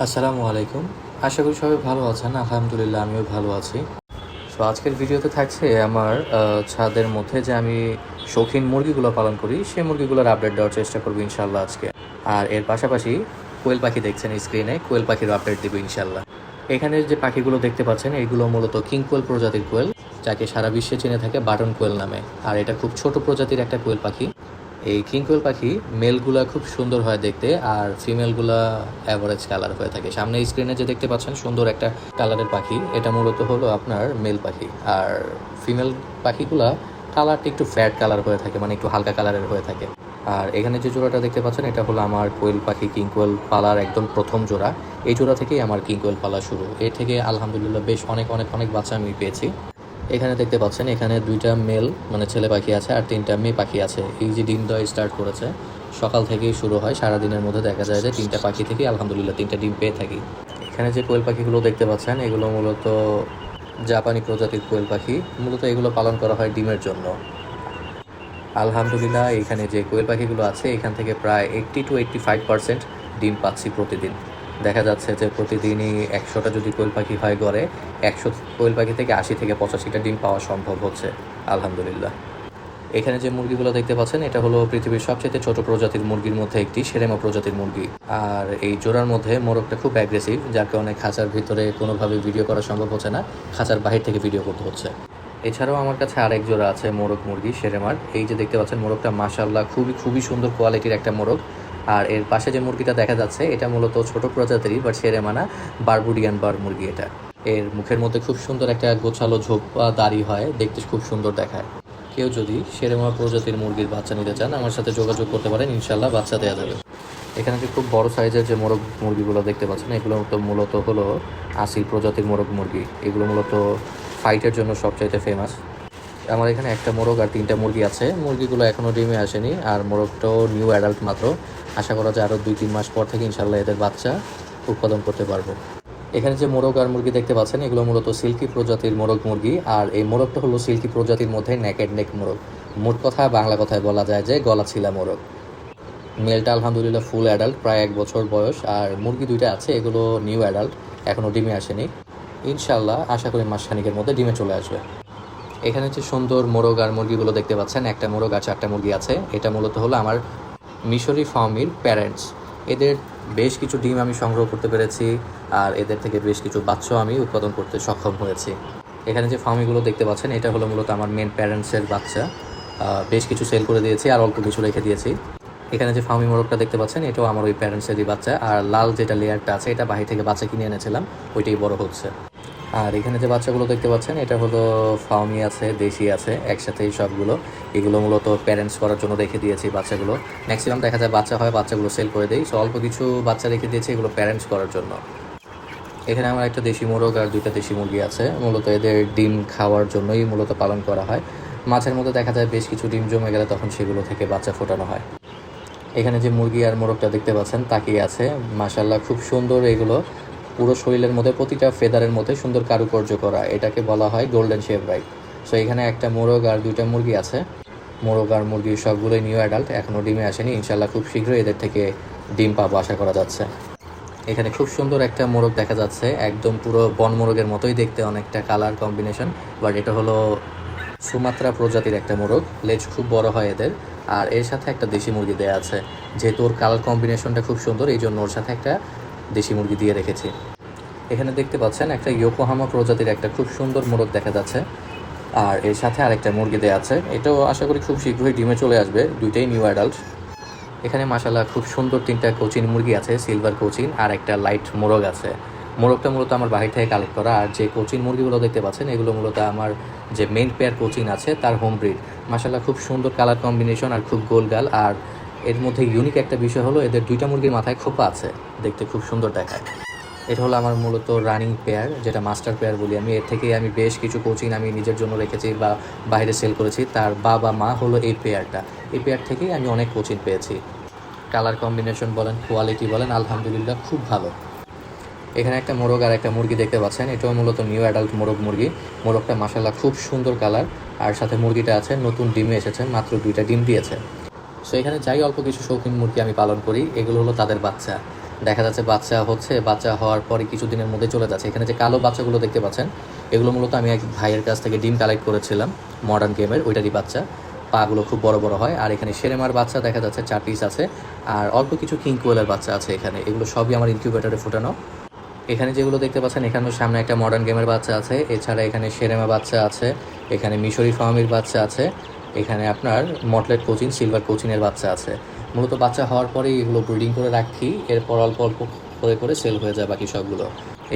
আসসালামু আলাইকুম। আশা করি সবাই ভালো আছেন। আলহামদুলিল্লাহ, আমিও ভালো আছি। সো আজকের ভিডিওতে থাকছে আমার ছাদের মধ্যে যে আমি শৌখিন মুরগিগুলো পালন করি, সেই মুরগিগুলোর আপডেট দেওয়ার চেষ্টা করব ইনশাল্লাহ আজকে। আর এর পাশাপাশি কোয়েল পাখি দেখছেন স্ক্রিনে কোয়েল পাখির আপডেট দেবো ইনশাল্লাহ এখানে যে পাখিগুলো দেখতে পাচ্ছেন, এগুলো মূলত কিং কোয়েল প্রজাতির কোয়েল, যাকে সারা বিশ্বে চিনে থাকে বাটন কোয়েল নামে। আর এটা খুব ছোট প্রজাতির একটা কোয়েল পাখি। এই কিংকোয়েল পাখি মেলগুলা খুব সুন্দর হয় দেখতে, আর ফিমেলগুলা অ্যাভারেজ কালার হয়ে থাকে। সামনে স্ক্রিনে যে দেখতে পাচ্ছেন, সুন্দর একটা কালারের পাখি। এটা মূলত হলো আপনার মেল পাখি। আর ফিমেল পাখিগুলা কালারটা একটু ফ্যাট কালার হয়ে থাকে মানে একটু হালকা কালারের হয়ে থাকে। আর এখানে যে জোড়াটা দেখতে পাচ্ছেন, এটা হলো আমার কোয়েল পাখি কিংকোয়েল পালার একদম প্রথম জোড়া। এই জোড়া থেকেই আমার কিংকোয়েল পালা শুরু। এ থেকে আলহামদুলিল্লাহ বেশ অনেক অনেক অনেক বাচ্চা আমি পেয়েছি। এখানে দেখতে পাচ্ছেন, এখানে দুইটা মেল মানে ছেলে পাখি আছে আর তিনটা মেয়ে পাখি আছে। এই যে ডিম দেওয়া স্টার্ট করেছে, সকাল থেকেই শুরু হয় সারা দিনের মধ্যে দেখা যায় যে তিনটা পাখি থেকে আলহামদুলিল্লাহ তিনটা ডিম পেয়ে থাকি। এখানে যে কোয়েল পাখিগুলো দেখতে পাচ্ছেন, এগুলো মূলত জাপানি প্রজাতির কোয়েল পাখি। মূলত এগুলো পালন করা হয় ডিমের জন্য। আলহামদুলিল্লাহ, এখানে যে কোয়েল পাখিগুলো আছে, এখান থেকে প্রায় eighty two eighty five percent ডিম পাচ্ছি প্রতিদিন। দেখা যাচ্ছে যে প্রতিদিনই একশোটা যদি কোয়েল পাখি হয় গড়ে, একশো কোয়েল পাখি থেকে আশি থেকে পঁচাশিটা ডিম পাওয়া সম্ভব হচ্ছে, আলহামদুলিল্লাহ। এখানে যে মুরগিগুলো দেখতে পাচ্ছেন, এটা হলো পৃথিবীর সবচেয়ে ছোট প্রজাতির মুরগির মধ্যে একটি সেরেমা প্রজাতির মুরগি। আর এই জোড়ার মধ্যে মোরগটা খুব অ্যাগ্রেসিভ যার কারণে খাঁচার ভিতরে কোনোভাবে ভিডিও করা সম্ভব হচ্ছে না, খাঁচার বাহির থেকে ভিডিও করতে হচ্ছে। এছাড়াও আমার কাছে আরেক জোড়া আছে মোরগ মুরগি, সেরেমার। এই যে দেখতে পাচ্ছেন, মোরগটা মাশাল্লাহ খুবই খুবই সুন্দর কোয়ালিটির একটা মোরগ। আর এর পাশে যে মুরগিটা দেখা যাচ্ছে, এটা মূলত ছোট প্রজাতিরই বাট সেরেমানা বারবুডিয়ান বার মুরগি এটা। এর মুখের মধ্যে খুব সুন্দর একটা গোছালো ঝোপ বা দাড়ি হয়, দেখতে খুব সুন্দর দেখায়। কেউ যদি সেরেমা প্রজাতির মুরগির বাচ্চা নিতে চান, আমার সাথে যোগাযোগ করতে পারেন ইনশাল্লাহ বাচ্চা দেওয়া যাবে। এখানে যে খুব বড় সাইজের যে মোরগ মুরগিগুলো দেখতে পাচ্ছেন, এগুলো তো মূলত হলো আসিল প্রজাতির মোরগ মুরগি। এগুলো মূলত ফাইটের জন্য সবচাইতে ফেমাস আমার এখানে একটা মোরগ আর তিনটা মুরগি আছে। মুরগিগুলো এখনও ডিমে আসেনি, আর মোরগটাও নিউ অ্যাডাল্ট মাত্র। আশা করা যায় আরও দুই, তিন মাস পর থেকে ইনশাল্লাহ এদের বাচ্চা উৎপাদন করতে পারব। এখানে যে মোরগ আর মুরগি দেখতে পাচ্ছেন, এগুলো মূলত সিল্কি প্রজাতির মোরগ মুরগি, আর এই মোরগটা হলো সিল্কি প্রজাতির মধ্যে নেকেড নেক মোরগ। মোট কথা বাংলা কথায় বলা যায় যে গলা ছিলা মোরগ। মেলটা আলহামদুলিল্লাহ ফুল অ্যাডাল্ট প্রায় এক বছর বয়স, আর মুরগি দুইটা আছে, এগুলো নিউ অ্যাডাল্ট এখনও ডিমে আসেনি। ইনশাল্লাহ আশা করি মাসখানিকের মধ্যে ডিমে চলে আসবে। এখানে যে সুন্দর মোরগ আর মুরগিগুলো দেখতে পাচ্ছেন, একটা মোরগ আর চারটা মুরগি আছে। এটা মূলত হলো আমার মিশরি ফার্মির প্যারেন্টস। এদের বেশ কিছু ডিম আমি সংগ্রহ করতে পেরেছি, আর এদের থেকে বেশ কিছু বাচ্চাও আমি উৎপাদন করতে সক্ষম হয়েছি। এখানে যে ফার্মিগুলো দেখতে পাচ্ছেন, এটা হলো মূলত আমার মেন প্যারেন্টসের বাচ্চা। বেশ কিছু সেল করে দিয়েছি, আর অল্প কিছু রেখে দিয়েছি। এখানে যে ফার্মি মোরগটা দেখতে পাচ্ছেন, এটাও আমার ওই প্যারেন্টসেরই বাচ্চা। আর লাল যেটা লেয়ারটা আছে, এটা বাহির থেকে বাচ্চা কিনে এনেছিলাম, ওইটাই বড় হচ্ছে। আর এখানে যে বাচ্চাগুলো দেখতে পাচ্ছেন, এটা হলো ফার্মি আছে, দেশি আছে, একসাথেই সবগুলো। এগুলো মূলত প্যারেন্টস করার জন্য রেখে দিয়েছি বাচ্চাগুলো। ম্যাক্সিমাম দেখা যায় বাচ্চা হয়, বাচ্চাগুলো সেল করে দেই। সো অল্প কিছু বাচ্চা রেখে দিয়েছি, এগুলো প্যারেন্টস করার জন্য। এখানে আমার একটা দেশি মোরগ আর দুইটা দেশি মুরগি আছে। মূলত এদের ডিম খাওয়ার জন্যই মূলত পালন করা হয়। মাছের মধ্যে দেখা যায় বেশ কিছু ডিম জমে গেলে তখন সেগুলো থেকে বাচ্চা ফোটানো হয়। এখানে যে মুরগি আর মোরগটা দেখতে পাচ্ছেন, তাকিয়ে আছে। মাশাল্লাহ খুব সুন্দর এগুলো। পুরো শরীরের মধ্যে, প্রতিটা ফেদারের মধ্যে সুন্দর কারুকার্য করা। এটাকে বলা হয় গোল্ডেন শেপ রাইট সো এখানে একটা মোরগ আর দুইটা মুরগি আছে। মোরগ আর মুরগি সবগুলোই নিউ অ্যাডাল্ট এখনও ডিমে আসেনি। ইনশাল্লাহ খুব শীঘ্রই এদের থেকে ডিম পাবো, আশা করা যাচ্ছে। এখানে খুব সুন্দর একটা মোরগ দেখা যাচ্ছে। একদম পুরো বন মোরগের মতোই দেখতে, অনেকটা কালার কম্বিনেশন বাট এটা হলো সুমাত্রা প্রজাতির একটা মোরগ। লেজ খুব বড় হয় এদের। আর এর সাথে একটা দেশি মুরগি দেওয়া আছে, যেহেতু ওর কালার কম্বিনেশনটা খুব সুন্দর এই জন্য ওর সাথে একটা দেশি মুরগি দিয়ে রেখেছি। এখানে দেখতে পাচ্ছেন একটা ইয়োকোহামা প্রজাতির একটা খুব সুন্দর মোরগ দেখা যাচ্ছে। আর এর সাথে আরেকটা মুরগি দেওয়া আছে। এটাও আশা করি খুব শীঘ্রই ডিমে চলে আসবে। দুইটাই নিউ অ্যাডাল্ট। এখানে মাসাল্লাহ খুব সুন্দর তিনটা কোচিন মুরগি আছে, সিলভার কোচিন আর একটা লাইট মোরগ আছে। মোরগটা মূলত আমার বাহির থেকে কালেক্ট করা। আর যে কোচিন মুরগিগুলো দেখতে পাচ্ছেন, এগুলো মূলত আমার যে মেইন পেয়ার কোচিন আছে, তার হোম ব্রিড মাসাল্লাহ খুব সুন্দর কালার কম্বিনেশন আর খুব গোলগাল আর এর মধ্যে ইউনিক একটা বিষয় হলো এদের দুইটা মুরগির মাথায় খোপা আছে। দেখতে খুব সুন্দর দেখায়। এটা হলো আমার মূলত রানিং পেয়ার যেটা মাস্টার পেয়ার বলি আমি। এর থেকে আমি বেশ কিছু কোচিং আমি নিজের জন্য রেখেছি বা বাইরে সেল করেছি। তার বাবা মা হলো এই পেয়ারটা এই পেয়ার থেকেই আমি অনেক কোচিং পেয়েছি। কালার কম্বিনেশন বলেন কোয়ালিটি বলেন, আলহামদুলিল্লাহ খুব ভালো। এখানে একটা মোরগ আর একটা মুরগি দেখতে পাচ্ছেন। এটাও মূলত নিউ অ্যাডাল্ট মোরগ মুরগি। মোরগটা মাসাল্লাহ খুব সুন্দর কালার আর সাথে মুরগিটা আছে, নতুন ডিমে এসেছে, মাত্র দুইটা ডিম দিয়েছে। সো এখানে যাই, অল্প কিছু শৌখিন মুরগি আমি পালন করি। এগুলো হলো তাদের বাচ্চা। দেখা যাচ্ছে বাচ্চা হচ্ছে, বাচ্চা হওয়ার পরে কিছুদিনের মধ্যে চলে যাচ্ছে। এখানে যে কালো বাচ্চাগুলো দেখতে পাচ্ছেন, এগুলো মূলত আমি এক ভাইয়ের কাছ থেকে ডিম কালেক্ট করেছিলাম মডার্ন গেমের ওইটারই বাচ্চা। পাগুলো খুব বড় বড় হয়। আর এখানে সেরেমার বাচ্চা দেখা যাচ্ছে, চার পিস আছে। আর অল্প কিছু কিং কোয়েলের বাচ্চা আছে এখানে। এগুলো সবই আমার ইনকিউবেটারে ফোটানো। এখানে যেগুলো দেখতে পাচ্ছেন এখানেও সামনে একটা মডার্ন গেমের বাচ্চা আছে। এছাড়া এখানে সেরেমা বাচ্চা আছে। এখানে মিশরি ফার্মির বাচ্চা আছে। এখানে আপনার মটলেট কোচিন সিলভার কোচিনের বাচ্চা আছে। মূলত বাচ্চা হওয়ার পরেই এগুলো ব্রিডিং করে রাখি, এরপর অল্প অল্প করে করে সেল হয়ে যায় বাকি সবগুলো।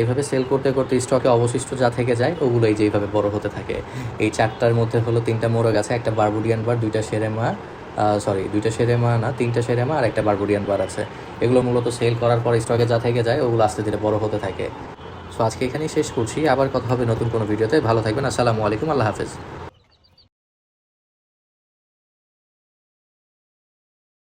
এইভাবে সেল করতে করতে স্টকে অবশিষ্ট যা থেকে যায়, ওগুলোই যে এইভাবে বড় হতে থাকে। এই চারটার মধ্যে হলো তিনটা মোরগ আছে, একটা বারবুডিয়ান বার, দুইটা সেরেমা সরি দুইটা সেরেমা না, তিনটা সেরেমা আর একটা বারবুডিয়ান বার আছে। এগুলো মূলত সেল করার পর স্টকে যা থেকে যায়, ওগুলো আস্তে ধীরে বড় হতে থাকে। সো আজকে এখানেই শেষ করছি। আবার কথা হবে নতুন কোনো ভিডিওতে। ভালো থাকবেন। আসসালামু আলাইকুম। আল্লাহ হাফেজ।